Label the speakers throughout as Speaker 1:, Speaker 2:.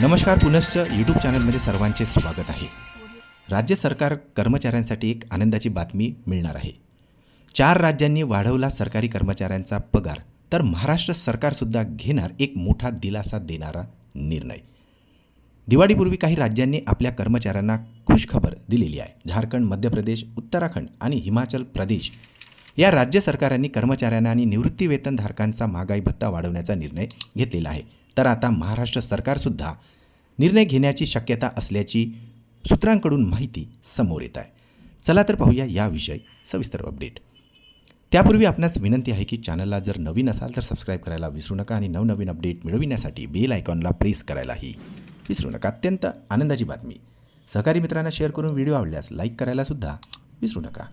Speaker 1: नमस्कार पुनश्च यूट्यूब चॅनलमध्ये सर्वांचे स्वागत आहे. राज्य सरकार कर्मचाऱ्यांसाठी एक आनंदाची बातमी मिळणार आहे. चार राज्यांनी वाढवला सरकारी कर्मचाऱ्यांचा पगार तर महाराष्ट्र सरकारसुद्धा घेणार एक मोठा दिलासा देणारा निर्णय. दिवाळीपूर्वी काही राज्यांनी आपल्या कर्मचाऱ्यांना खुशखबर दिलेली आहे. झारखंड मध्य प्रदेश उत्तराखंड आणि हिमाचल प्रदेश या राज्य सरकारांनी कर्मचाऱ्यांना आणि निवृत्तीवेतनधारकांचा महागाई भत्ता वाढवण्याचा निर्णय घेतलेला आहे. तर आता महाराष्ट्र सरकारसुद्धा निर्णय घेण्याची शक्यता असल्याची सूत्रांकडून माहिती समोर येत आहे. चला तर पाहूया याविषयी सविस्तर अपडेट त्यापूर्वी आपणास विनंती आहे की चॅनलला जर नवीन असाल तर सबस्क्राईब करायला विसरू नका आणि नवनवीन अपडेट मिळविण्यासाठी बेल आयकॉनला प्रेस करायलाही विसरू नका. अत्यंत आनंदाची बातमी. सहकारी मित्रांना शेअर करून व्हिडिओ आवडल्यास लाईक करायलासुद्धा विसरू नका.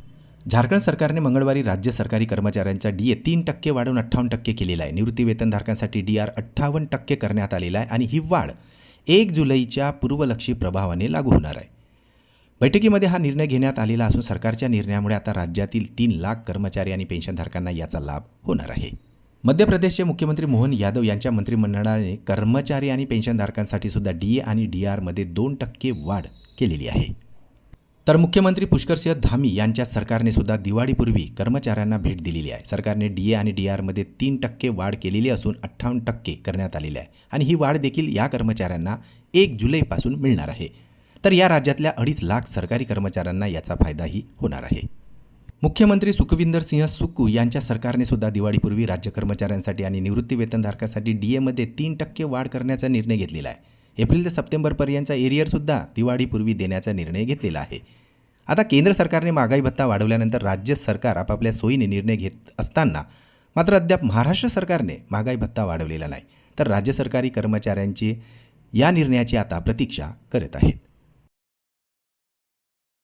Speaker 1: झारखंड सरकारने मंगळवारी राज्य सरकारी कर्मचाऱ्यांचा डी ए तीन टक्के वाढून अठ्ठावन्न टक्के केलेला आहे. निवृत्तीवेतनधारकांसाठी डी आर अठ्ठावन्न टक्के करण्यात आलेला आहे आणि ही वाढ एक जुलैच्या पूर्वलक्षी प्रभावाने लागू होणार आहे. बैठकीमध्ये हा निर्णय घेण्यात आलेला असून सरकारच्या निर्णयामुळे आता राज्यातील तीन लाख कर्मचारी आणि पेन्शनधारकांना याचा लाभ होणार आहे. मध्य प्रदेशचे मुख्यमंत्री मोहन यादव यांच्या मंत्रिमंडळाने कर्मचारी आणि पेन्शनधारकांसाठी सुद्धा डी ए आणि डी आरमध्ये दोन टक्के वाढ केलेली आहे. तर मुख्यमंत्री पुष्करसिंह धामी यांच्या सरकारने सुद्धा दिवाळीपूर्वी कर्मचाऱ्यांना भेट दिलेली आहे. सरकारने डी ए आणि डी आरमध्ये तीन टक्के वाढ केलेली असून अठ्ठावन्न टक्के करण्यात आलेली आहे. आणि ही वाढ देखील या कर्मचाऱ्यांना एक जुलैपासून मिळणार आहे. तर या राज्यातल्या अडीच लाख सरकारी कर्मचाऱ्यांना याचा फायदाही होणार आहे. मुख्यमंत्री सुखविंदर सिंह सुक्कू यांच्या सरकारने सुद्धा दिवाळीपूर्वी राज्य कर्मचाऱ्यांसाठी आणि निवृत्ती वेतनधारकासाठी डी एमध्ये तीन टक्के वाढ करण्याचा निर्णय घेतलेला आहे. एप्रिल ते सप्टेंबरपर्यंतचा एरियरसुद्धा दिवाळीपूर्वी देण्याचा निर्णय घेतलेला आहे. आता केंद्र सरकारने महागाई भत्ता वाढवल्यानंतर राज्य सरकार आपापल्या सोयीने निर्णय घेत असताना मात्र अद्याप महाराष्ट्र सरकारने महागाई भत्ता वाढवलेला नाही. तर राज्य सरकारी कर्मचाऱ्यांची या निर्णयाची आता प्रतीक्षा करत आहेत.